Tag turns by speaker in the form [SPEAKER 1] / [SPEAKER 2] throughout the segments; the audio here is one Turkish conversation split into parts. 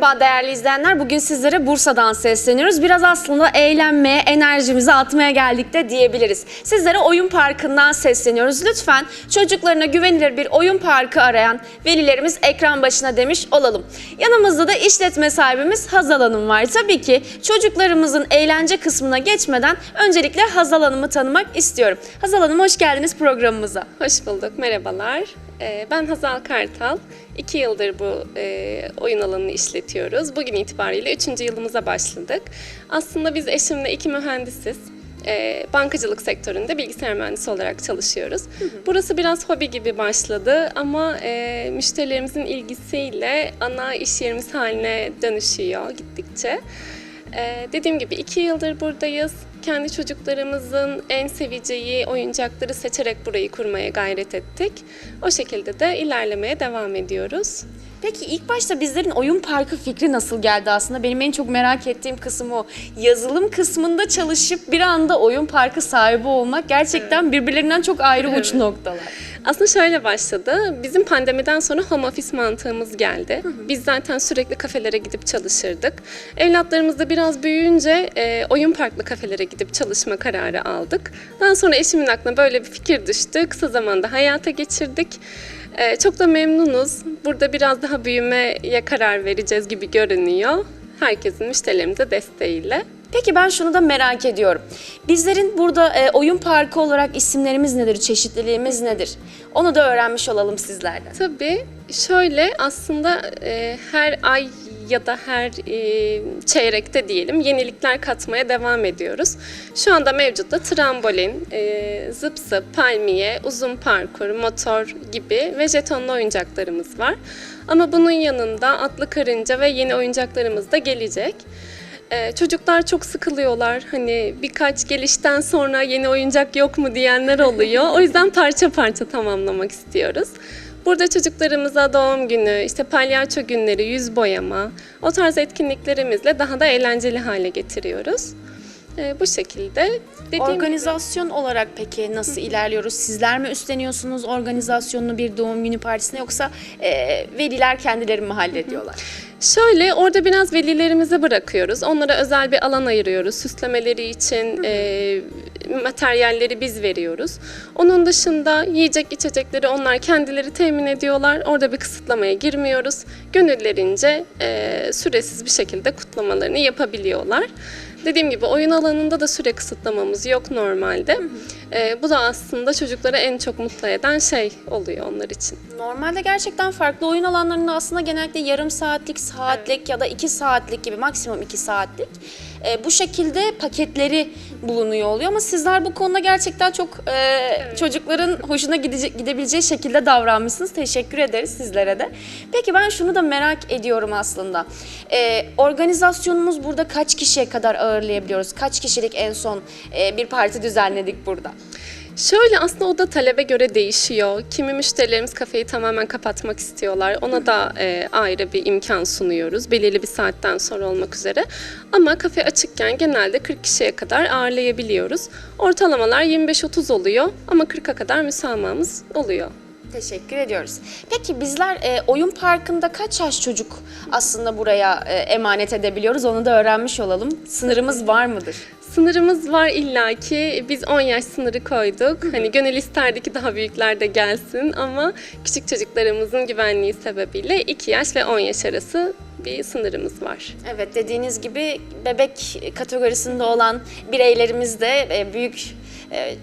[SPEAKER 1] Merhaba değerli izleyenler. Bugün sizlere Bursa'dan sesleniyoruz. Biraz aslında eğlenmeye, enerjimizi atmaya geldik de diyebiliriz. Sizlere oyun parkından sesleniyoruz. Lütfen çocuklarına güvenilir bir oyun parkı arayan velilerimiz ekran başına demiş olalım. Yanımızda da işletme sahibimiz Hazal Hanım var. Tabii ki çocuklarımızın eğlence kısmına geçmeden öncelikle Hazal Hanım'ı tanımak istiyorum. Hazal Hanım hoş geldiniz programımıza.
[SPEAKER 2] Hoş bulduk, merhabalar. Ee, Ben Hazal Kartal. İki yıldır bu e, oyun alanını işletiyoruz. Bugün itibariyle üçüncü yılımıza başladık. Aslında biz eşimle iki mühendisiz. Ee, bankacılık sektöründe bilgisayar mühendisi olarak çalışıyoruz. Burası biraz hobi gibi başladı ama e, müşterilerimizin ilgisiyle ana iş yerimiz haline dönüşüyor gittikçe. Ee, dediğim gibi iki yıldır buradayız. Kendi çocuklarımızın en seveceği oyuncakları seçerek burayı kurmaya gayret ettik. O şekilde de ilerlemeye devam ediyoruz.
[SPEAKER 1] Peki ilk başta bizlerin oyun parkı fikri nasıl geldi aslında? Benim en çok merak ettiğim kısım o. Yazılım kısmında çalışıp bir anda oyun parkı sahibi olmak gerçekten birbirlerinden çok ayrı uç noktalar.
[SPEAKER 2] Aslında şöyle başladı. Bizim pandemiden sonra home office mantığımız geldi. Biz zaten sürekli kafelere gidip çalışırdık. Evlatlarımız da biraz büyüyünce e, oyun parklı kafelere gidip çalışma kararı aldık. Daha sonra eşimin aklına böyle bir fikir düştü. Kısa zamanda hayata geçirdik. E, çok da memnunuz. Burada biraz daha büyümeye karar vereceğiz gibi görünüyor. Herkesin müşterilerimize desteğiyle.
[SPEAKER 1] Peki ben şunu da merak ediyorum. Bizlerin burada e, oyun parkı olarak isimlerimiz nedir, çeşitliliğimiz nedir? Onu da öğrenmiş olalım sizlerden.
[SPEAKER 2] Tabii şöyle aslında e, her ay ya da her e, çeyrekte diyelim yenilikler katmaya devam ediyoruz. Şu anda mevcutta trambolin, e, zıp zıp, palmiye, uzun parkur, motor gibi ve jetonlu oyuncaklarımız var. Ama bunun yanında atlı karınca ve yeni oyuncaklarımız da gelecek. Ee, çocuklar çok sıkılıyorlar. Hani birkaç gelişten sonra yeni oyuncak yok mu diyenler oluyor. O yüzden parça parça tamamlamak istiyoruz. Burada çocuklarımıza doğum günü, işte palyaço günleri, yüz boyama, o tarz etkinliklerimizle daha da eğlenceli hale getiriyoruz. Ee, bu şekilde. Dediğim
[SPEAKER 1] Organizasyon olarak peki nasıl ilerliyoruz? Sizler mi üstleniyorsunuz organizasyonunu bir doğum günü partisine yoksa e, veliler kendileri mi hallediyorlar?
[SPEAKER 2] Şöyle orada biraz velilerimize bırakıyoruz. Onlara özel bir alan ayırıyoruz. Süslemeleri için e, materyalleri biz veriyoruz. Onun dışında yiyecek içecekleri onlar kendileri temin ediyorlar. Orada bir kısıtlamaya girmiyoruz. Gönüllerince e, süresiz bir şekilde kutlamalarını yapabiliyorlar. Dediğim gibi oyun alanında da süre kısıtlamamız yok normalde. E, bu da aslında çocukları en çok mutlu eden şey oluyor onlar için.
[SPEAKER 1] Normalde gerçekten farklı oyun alanlarında aslında genellikle yarım saatlik, saatlik ya da iki saatlik gibi maksimum iki saatlik e, bu şekilde paketleri bulunuyor oluyor ama sizler bu konuda gerçekten çok e, çocukların hoşuna gidecek, gidebileceği şekilde davranmışsınız. Teşekkür ederiz sizlere de. Peki ben şunu da merak ediyorum aslında. E, organizasyonumuz burada kaç kişiye kadar ağırlayabiliyoruz? Kaç kişilik en son e, bir parti düzenledik burada?
[SPEAKER 2] Şöyle aslında o da talebe göre değişiyor. Kimi müşterilerimiz kafeyi tamamen kapatmak istiyorlar. Ona da e, ayrı bir imkan sunuyoruz. Belirli bir saatten sonra olmak üzere. Ama kafe açıkken genelde 40 kişiye kadar ağırlayabiliyoruz. Ortalamalar 25-30 oluyor ama 40'a kadar müsamahımız oluyor.
[SPEAKER 1] Teşekkür ediyoruz. Peki bizler e, oyun parkında kaç yaş çocuk aslında buraya e, emanet edebiliyoruz? Onu da öğrenmiş olalım. Sınırımız var mıdır?
[SPEAKER 2] Sınırımız var illaki. Biz 10 yaş sınırı koyduk. Hani gönül isterdi ki daha büyükler de gelsin ama küçük çocuklarımızın güvenliği sebebiyle 2 yaş ve 10 yaş arası bir sınırımız var.
[SPEAKER 1] Evet dediğiniz gibi bebek kategorisinde olan bireylerimiz de e, büyük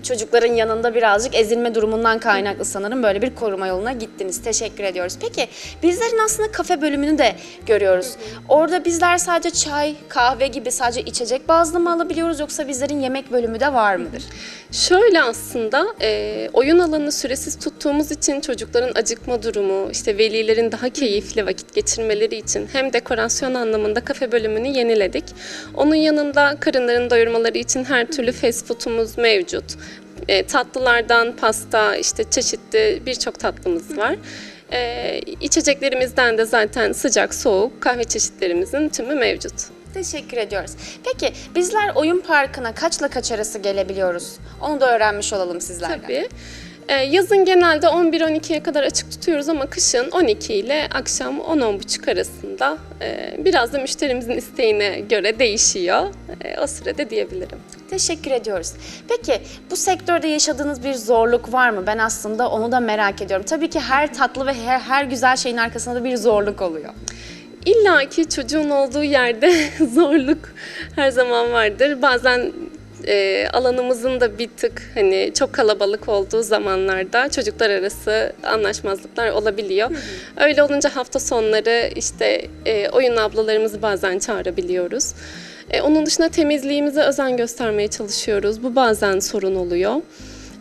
[SPEAKER 1] çocukların yanında birazcık ezilme durumundan kaynaklı sanırım böyle bir koruma yoluna gittiniz. Teşekkür ediyoruz. Peki bizlerin aslında kafe bölümünü de görüyoruz. Orada bizler sadece çay, kahve gibi sadece içecek bazlı mı alabiliyoruz yoksa bizlerin yemek bölümü de var mıdır?
[SPEAKER 2] Şöyle aslında e, oyun alanını süresiz tuttuğumuz için çocukların acıkma durumu, işte velilerin daha keyifli vakit geçirmeleri için hem dekorasyon anlamında kafe bölümünü yeniledik. Onun yanında karınlarını doyurmaları için her türlü fast food'umuz mevcut. E, tatlılardan pasta, işte çeşitli birçok tatlımız var. E, içeceklerimizden de zaten sıcak, soğuk kahve çeşitlerimizin tümü mevcut.
[SPEAKER 1] Teşekkür ediyoruz. Peki bizler oyun parkına kaçla kaç arası gelebiliyoruz? Onu da öğrenmiş olalım sizlerden.
[SPEAKER 2] Tabii. Ee, yazın genelde 11-12'ye kadar açık tutuyoruz ama kışın 12 ile akşam 10-10.30 arasında e, biraz da müşterimizin isteğine göre değişiyor. E, o sürede diyebilirim.
[SPEAKER 1] Teşekkür ediyoruz. Peki bu sektörde yaşadığınız bir zorluk var mı? Ben aslında onu da merak ediyorum. Tabii ki her tatlı ve her, her güzel şeyin arkasında da bir zorluk oluyor.
[SPEAKER 2] İlla ki çocuğun olduğu yerde zorluk her zaman vardır. Bazen e, alanımızın da bir tık hani çok kalabalık olduğu zamanlarda çocuklar arası anlaşmazlıklar olabiliyor. Öyle olunca hafta sonları işte e, oyun ablalarımızı bazen çağırabiliyoruz. E, onun dışında temizliğimize özen göstermeye çalışıyoruz. Bu bazen sorun oluyor.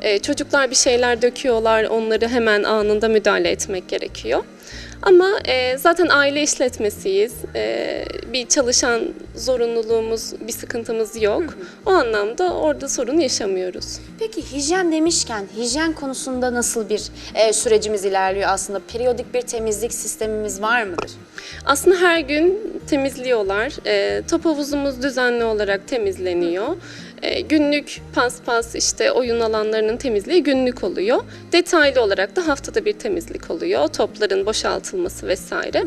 [SPEAKER 2] E, çocuklar bir şeyler döküyorlar, onları hemen anında müdahale etmek gerekiyor. Ama e, zaten aile işletmesiyiz. E, bir çalışan zorunluluğumuz, bir sıkıntımız yok. O anlamda orada sorun yaşamıyoruz.
[SPEAKER 1] Peki hijyen demişken hijyen konusunda nasıl bir e, sürecimiz ilerliyor aslında? Periyodik bir temizlik sistemimiz var mıdır?
[SPEAKER 2] Aslında her gün temizliyorlar. E, top havuzumuz düzenli olarak temizleniyor. E, günlük paspas işte oyun alanlarının temizliği günlük oluyor. Detaylı olarak da haftada bir temizlik oluyor. Topların boşaltılması vesaire.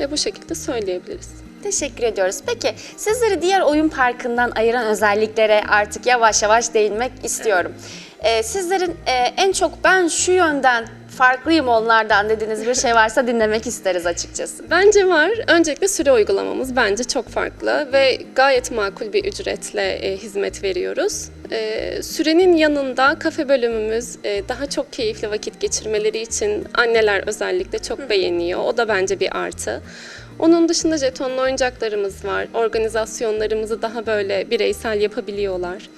[SPEAKER 2] E, bu şekilde söyleyebiliriz.
[SPEAKER 1] Teşekkür ediyoruz. Peki sizleri diğer oyun parkından ayıran özelliklere artık yavaş yavaş değinmek istiyorum. Ee, sizlerin e, en çok ben şu yönden farklıyım onlardan dediğiniz bir şey varsa dinlemek isteriz açıkçası.
[SPEAKER 2] Bence var. Öncelikle süre uygulamamız bence çok farklı ve gayet makul bir ücretle e, hizmet veriyoruz. E, sürenin yanında kafe bölümümüz e, daha çok keyifli vakit geçirmeleri için anneler özellikle çok beğeniyor. O da bence bir artı. Onun dışında jetonlu oyuncaklarımız var. Organizasyonlarımızı daha böyle bireysel yapabiliyorlar.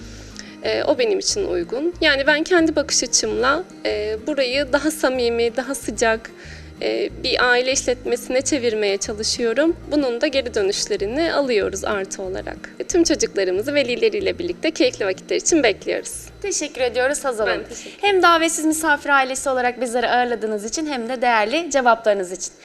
[SPEAKER 2] E, o benim için uygun. Yani ben kendi bakış açımla e, burayı daha samimi, daha sıcak e, bir aile işletmesine çevirmeye çalışıyorum. Bunun da geri dönüşlerini alıyoruz artı olarak. E, tüm çocuklarımızı velileriyle birlikte keyifli vakitler için bekliyoruz.
[SPEAKER 1] Teşekkür ediyoruz Hazal Hanım. Hem davetsiz misafir ailesi olarak bizleri ağırladığınız için hem de değerli cevaplarınız için.